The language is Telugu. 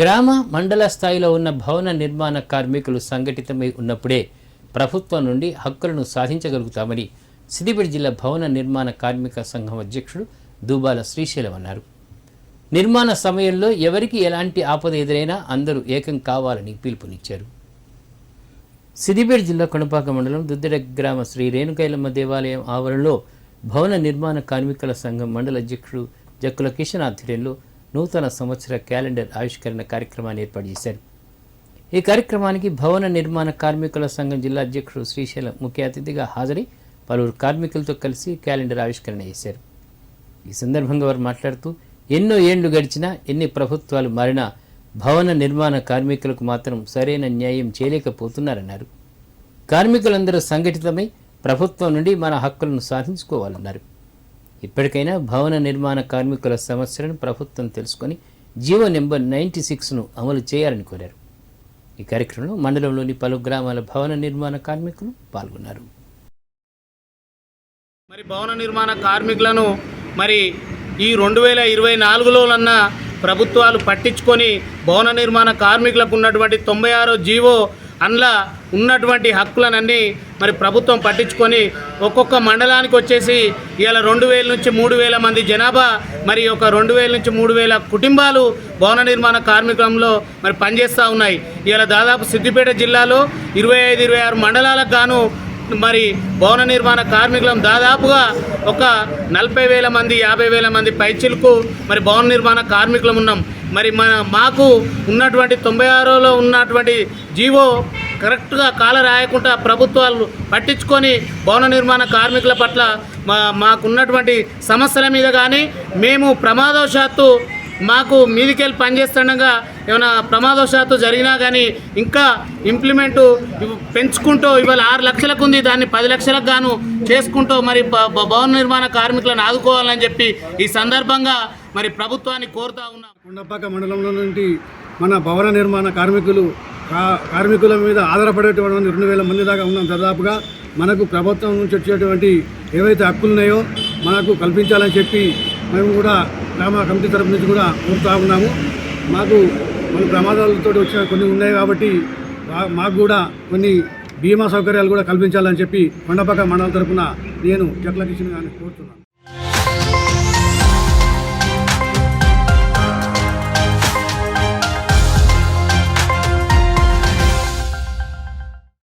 గ్రామ మండల స్థాయిలో ఉన్న భవన నిర్మాణ కార్మికులు సంఘటితమై ఉన్నప్పుడే ప్రభుత్వం నుండి హక్కులను సాధించగలుగుతామని సిద్దిపేట జిల్లా భవన నిర్మాణ కార్మిక సంఘం అధ్యక్షుడు దూబాల శ్రీశైలం అన్నారు. నిర్మాణ సమయంలో ఎవరికి ఎలాంటి ఆపద ఎదురైనా అందరూ ఏకం కావాలని పిలుపునిచ్చారు. సిద్దిపేట జిల్లా కొనపాక మండలం దుద్దెడ గ్రామ శ్రీ రేణుకైలమ్మ దేవాలయం ఆవరణలో భవన నిర్మాణ కార్మికుల సంఘం మండల అధ్యక్షుడు జక్కుల కిషన్ ఆధ్వర్యంలో నూతన సంవత్సర క్యాలెండర్ ఆవిష్కరణ కార్యక్రమాన్ని ఏర్పాటు చేశారు. ఈ కార్యక్రమానికి భవన నిర్మాణ కార్మికుల సంఘం జిల్లా అధ్యక్షుడు శ్రీశైలం ముఖ్య అతిథిగా హాజరై పలువురు కార్మికులతో కలిసి క్యాలెండర్ ఆవిష్కరణ చేశారు. ఈ సందర్భంగా వారు మాట్లాడుతూ ఎన్నో ఏండ్లు గడిచినా ఎన్ని ప్రభుత్వాలు మారినా భవన నిర్మాణ కార్మికులకు మాత్రం సరైన న్యాయం చేయలేకపోతున్నారన్నారు. కార్మికులందరూ సంఘటితమై ప్రభుత్వం నుండి మన హక్కులను సాధించుకోవాలన్నారు. ఇప్పటికైనా భవన నిర్మాణ కార్మికుల సమస్యలను ప్రభుత్వం తెలుసుకొని జీవో నెంబర్ నైంటీ సిక్స్ను అమలు చేయాలని కోరారు. ఈ కార్యక్రమంలో మండలంలోని పలు గ్రామాల భవన నిర్మాణ కార్మికులు పాల్గొన్నారు. మరి భవన నిర్మాణ కార్మికులను మరి ఈ రెండు వేల ఇరవై నాలుగులోనన్నా ప్రభుత్వాలు పట్టించుకొని భవన నిర్మాణ కార్మికులకు ఉన్నటువంటి తొంభై ఆరో జీవో అందులో ఉన్నటువంటి హక్కులనన్నీ మరి ప్రభుత్వం పట్టించుకొని ఒక్కొక్క మండలానికి వచ్చేసి ఇలా రెండు వేల నుంచి మూడు వేల మంది జనాభా మరి ఒక రెండు వేల నుంచి మూడు వేల కుటుంబాలు భవన నిర్మాణ కార్మికంలో మరి పనిచేస్తూ ఉన్నాయి. ఇలా దాదాపు సిద్దిపేట జిల్లాలో ఇరవై ఐదు ఇరవై ఆరు మండలాలకు గాను మరి భవన నిర్మాణ కార్మికులం దాదాపుగా ఒక నలభై వేల మంది యాభై వేల మంది పైచిలకు మరి భవన నిర్మాణ కార్మికులం ఉన్నాం. మరి మన మాకు ఉన్నటువంటి తొంభై ఆరులో ఉన్నటువంటి జీవో కరెక్ట్గా కాల రాయకుండా ప్రభుత్వాలు పట్టించుకొని భవన నిర్మాణ కార్మికుల పట్ల మా మాకున్నటువంటి సమస్యల మీద కానీ మేము ప్రమాదవశాత్తు మాకు మీదికెళ్ళి పనిచేస్తుండగా ఏమైనా ప్రమాదవశాత్తు జరిగినా కానీ ఇంకా ఇంప్లిమెంటు పెంచుకుంటూ ఇవాళ ఆరు లక్షలకు ఉంది దాన్ని పది లక్షలకు గాను చేసుకుంటూ మరి భవన నిర్మాణ కార్మికులను ఆదుకోవాలని చెప్పి ఈ సందర్భంగా మరి ప్రభుత్వాన్ని కోరుతా ఉన్నాం. కొండపాక మండలంలో నుండి మన భవన నిర్మాణ కార్మికులు కార్మికుల మీద ఆధారపడేటువంటి రెండు వేల మంది దాకా ఉన్నాం. దాదాపుగా మనకు ప్రభుత్వం నుంచి వచ్చేటువంటి ఏవైతే హక్కులు ఉన్నాయో మనకు కల్పించాలని చెప్పి మేము కూడా గ్రామ కమిటీ తరపు నుంచి కూడా కోరుతా ఉన్నాము. మాకు మన ప్రమాదాలతో వచ్చిన కొన్ని ఉన్నాయి కాబట్టి మా- మాకు కూడా కొన్ని బీమా సౌకర్యాలు కూడా కల్పించాలని చెప్పి కొండపక్క మండలం తరపున నేను చెట్ల కిషన్ గారిని కోరుతున్నాను.